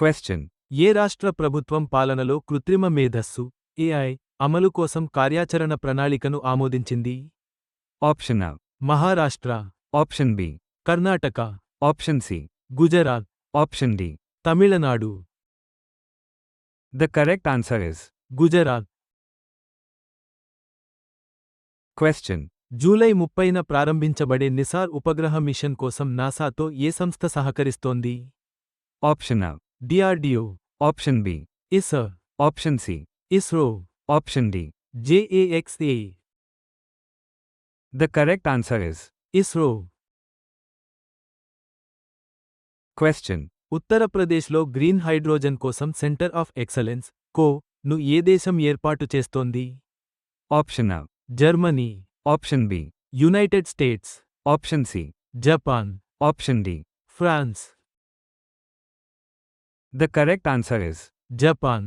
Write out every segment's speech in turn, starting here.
Question. ఏ రాష్ట్ర ప్రభుత్వం పాలనలో కృత్రిమ మేధస్సు ఏఐ అమలు కోసం కార్యాచరణ ప్రణాళికను ఆమోదించింది Option A. Maharashtra Option B. Karnataka Option C. Gujarat Option D. Tamil Nadu The correct answer is Gujarat Question. July ముప్పైన ప్రారంభించబడే నిసార్ ఉపగ్రహ మిషన్ కోసం నాసాతో ఏ సంస్థ సహకరిస్తోంది Option A. DRDO option B ఇసర్ option C ISRO option D JAXA the correct answer is ISRO question ఉత్తరప్రదేశ్లో green hydrogen కోసం సెంటర్ ఆఫ్ ఎక్సలెన్స్ కో ను ఏ దేశం ఏర్పాటు చేస్తోంది option A. Germany option B United States option C Japan option D France The correct answer is Japan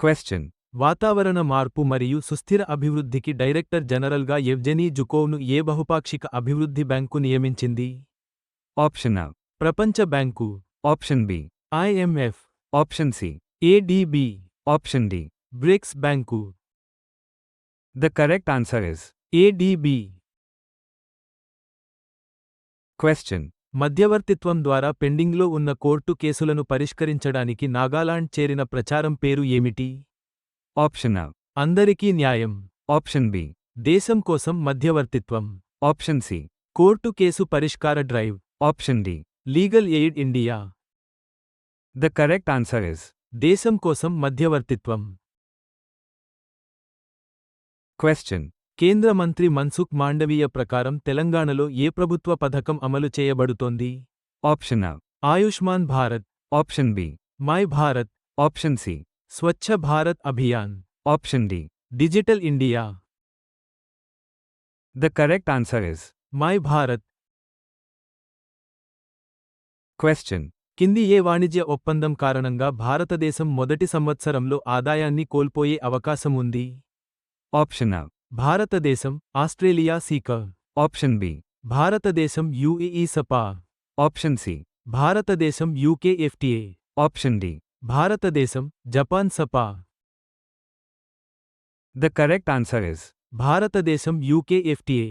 Question. వాతావరణ మార్పు మరియు సుస్థిర అభివృద్ధికి డైరెక్టర్ జనరల్గా ఎవ్జెనీ జుకోవ్ను ఏ బహుపాక్షిక అభివృద్ధి బ్యాంకు నియమించింది Option A. ప్రపంచ bank Option B. IMF Option C. ADB Option D. BRICS bank The correct answer is ADB Question. మధ్యవర్తిత్వం ద్వారా పెండింగ్లో ఉన్న కోర్టు కేసులను పరిష్కరించడానికి నాగాలాండ్ చేరిన ప్రచారం పేరు ఏమిటి Option A. అందరికీ న్యాయం Option B. దేశం కోసం మధ్యవర్తిత్వం Option C. కోర్టు కేసు పరిష్కార drive Option D. Legal aid India The correct answer is దేశం కోసం మధ్యవర్తిత్వం Question. కేంద్ర మంత్రి మన్సుఖ్ మాండవీయ ప్రకారం తెలంగాణలో ఏ ప్రభుత్వ పథకం అమలు చేయబడుతోంది A. Ayushman Bharat Option B. My Bharat Option C. Swachh Bharat Abhiyan Option D. Digital India The correct answer is my Bharat Question. కింది ఏ వాణిజ్య ఒప్పందం కారణంగా భారతదేశం మొదటి సంవత్సరంలో ఆదాయాన్ని కోల్పోయే అవకాశం ఉంది A. భారతదేశం ఆస్ట్రేలియా సీకర్ Option B. భారతదేశం యుఏఈ సపా Option C. భారతదేశం యూకే ఎఫ్టీఏ Option D. భారతదేశం Japan CEPA The correct answer is భారతదేశం యూకే ఎఫ్టీఏ